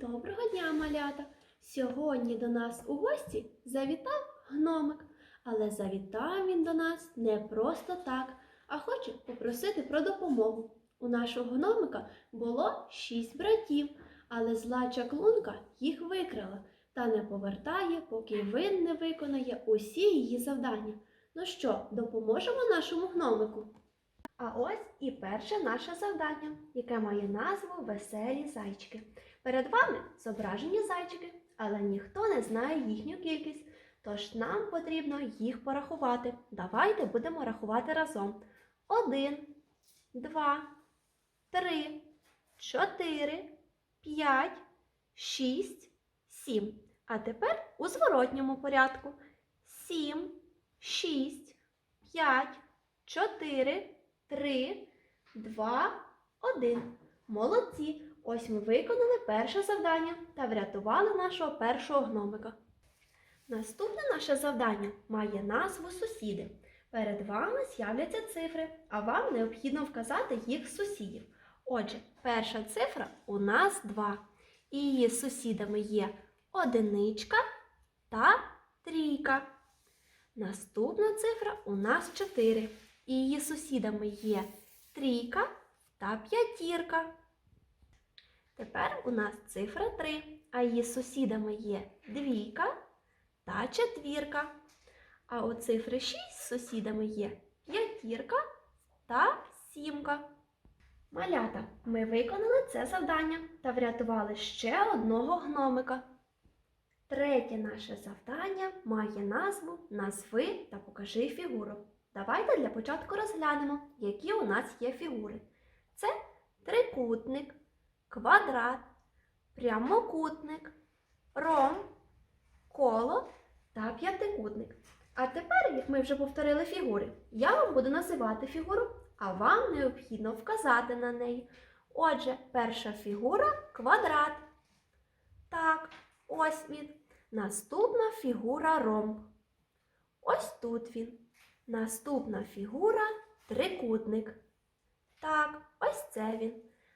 Доброго дня, малята! Сьогодні до нас у гості завітав гномик. Але завітав він до нас не просто так, а хоче попросити про допомогу. У нашого гномика було шість братів, але зла чаклунка їх викрала та не повертає, поки він не виконає усі її завдання. Ну що, допоможемо нашому гномику? А ось і перше наше завдання, яке має назву Веселі зайчики. Перед вами зображені зайчики, але ніхто не знає їхню кількість, тож нам потрібно їх порахувати. Давайте будемо рахувати разом. Один, два, три, чотири, п'ять, шість, сім. А тепер у зворотньому порядку. Сім, шість, п'ять, чотири, три, два, один. Молодці! Ось ми виконали перше завдання та врятували нашого першого гномика. Наступне наше завдання має назву сусіди. Перед вами з'являться цифри, а вам необхідно вказати їх сусідів. Отже, перша цифра у нас 2. І її сусідами є одиничка та трійка. Наступна цифра у нас 4. І її сусідами є трійка та п'ятірка. Тепер у нас цифра 3, а її сусідами є двійка та четвірка. А у цифри 6 з сусідами є п'ятірка та сімка. Малята, ми виконали це завдання та врятували ще одного гномика. Третє наше завдання має назву Назви та покажи фігуру. Давайте для початку розглянемо, які у нас є фігури. Це трикутник, квадрат, прямокутник, ромб, коло та п'ятикутник. А тепер, як ми вже повторили фігури, я вам буду називати фігуру, а вам необхідно вказати на неї. Отже, перша фігура квадрат. Так, ось він. Наступна фігура ромб. Ось тут він. Наступна фігура трикутник. Так, ось це він.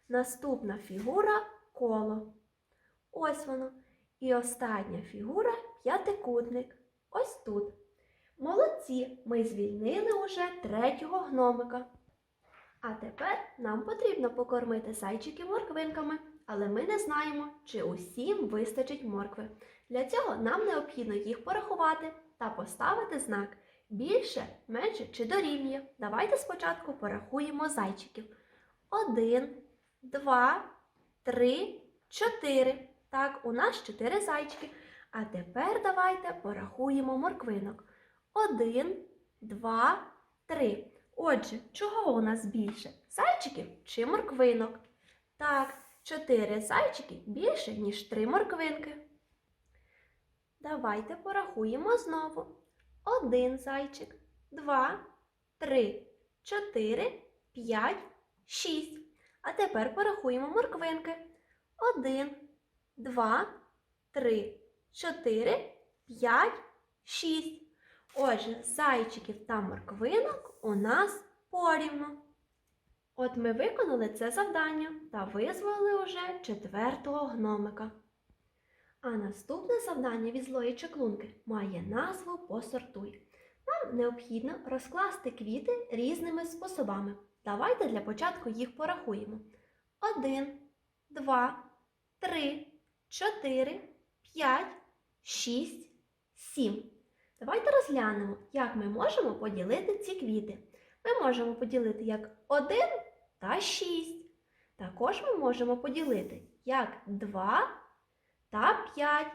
Наступна фігура коло. Ось воно. І остання фігура п'ятикутник. Ось тут. Молодці, ми звільнили уже третього гномика. А тепер нам потрібно покормити зайчиків морквинками, але ми не знаємо, чи усім вистачить моркви. Для цього нам необхідно їх порахувати та поставити знак більше, менше чи дорівнює. Давайте спочатку порахуємо зайчиків. Один, два, три, чотири. Так, у нас чотири зайчики. А тепер давайте порахуємо морквинок. Один, два, три. Отже, чого у нас більше? Зайчиків чи морквинок? Так, чотири зайчики більше, ніж три морквинки. Давайте порахуємо знову. Один зайчик, два, три, чотири, п'ять, шість. А тепер порахуємо морквинки. Один, два, три, чотири, п'ять, шість. Отже, зайчиків та морквинок у нас порівну. От ми виконали це завдання та визволили уже четвертого гномика. А наступне завдання від злої чаклунки має назву Посортуй. Нам необхідно розкласти квіти різними способами. Давайте для початку їх порахуємо. Один, два, три, чотири, п'ять, шість, сім. Давайте розглянемо, як ми можемо поділити ці квіти. Ми можемо поділити як 1 та 6. Також ми можемо поділити як 2 та 5.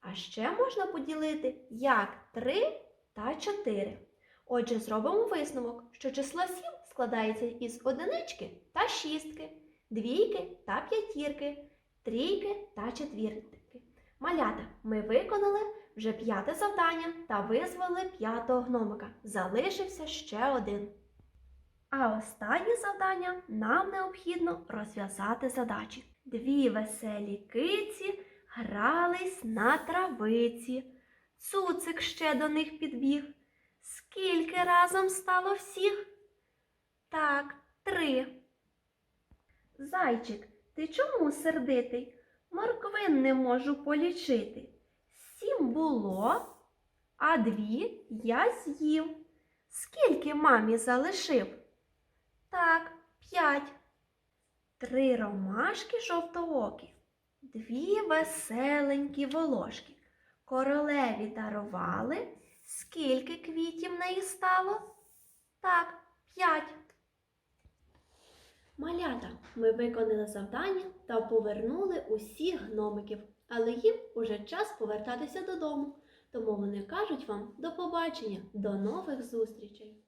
А ще можна поділити як 3 та 4. Отже, зробимо висновок, що число 7 складається із одинички та шістки, двійки та п'ятірки, трійки та четвірки. Малята, ми виконали вже п'яте завдання та визвали п'ятого гномика. Залишився ще один. А останнє завдання нам необхідно розв'язати задачі. Дві веселі киці грались на травиці. Цуцик ще до них підбіг. Скільки разом стало всіх? Так, три. Зайчик, ти чому сердитий? Морквин не можу полічити. Сім було, а дві я з'їв. Скільки мамі залишив? Так, п'ять. Три ромашки жовтоокі, дві веселенькі волошки. Королеві дарували. Скільки квітів неї стало? Так, п'ять. Малята, ми виконали завдання та повернули усіх гномиків, але їм уже час повертатися додому. Тому вони кажуть вам до побачення, до нових зустрічей.